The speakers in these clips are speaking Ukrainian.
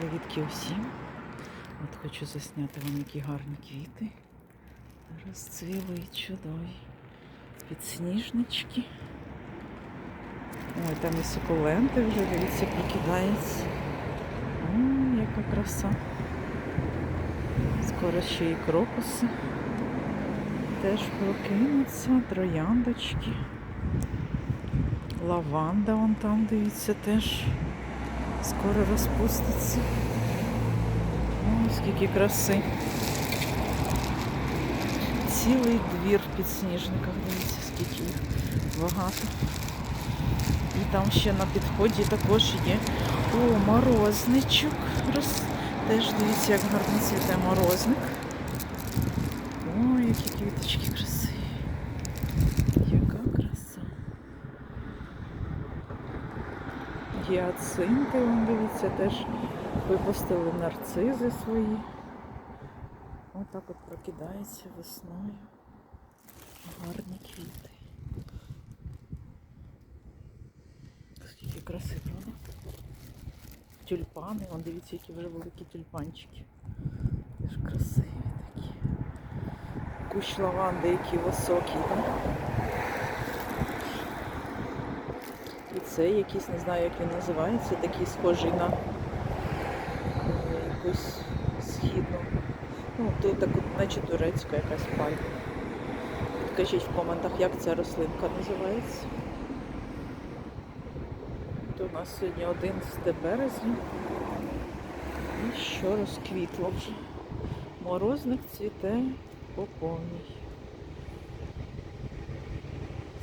Привітки усім. От хочу засняти вам які гарні квіти. Розцвіли чудові. Підсніжнички. Ой, там і сукуленти вже, дивіться, прокидаються. Ой, яка краса. Скоро ще і крокуси. Теж прокинуться, трояндочки. Лаванда вон там, дивіться, теж скоро розпуститься. Ой, скільки краси. Цілий двір в підсніжниках, дивіться, скільки їх багато. І там ще на підході також є. О, морозничок. Роз... Теж дивіться, як гарно цвіте морозник. Ой, які квіточки красиві. Яка краса. Гіацинти, вон дивіться, теж випустили нарцизи свої. Отак от прокидається весною. Гарні квіти. Скільки краси, правда? Тюльпани, вон дивіться, які вже великі тюльпанчики. Теж красиві такі. Кущ лаванди, який високий, так? І це якийсь, не знаю, як він називається, такий схожий на е, якусь східну. Ну, то так, наче турецька якась пальма. Підкажіть в коментах, як ця рослинка називається. То у нас сьогодні 11 березня. І що розквітло вже. Морозник цвіте по повній.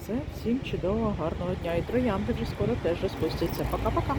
Це всім чудового, гарного дня. І троянди вже скоро теж розпустяться. Пока-пока.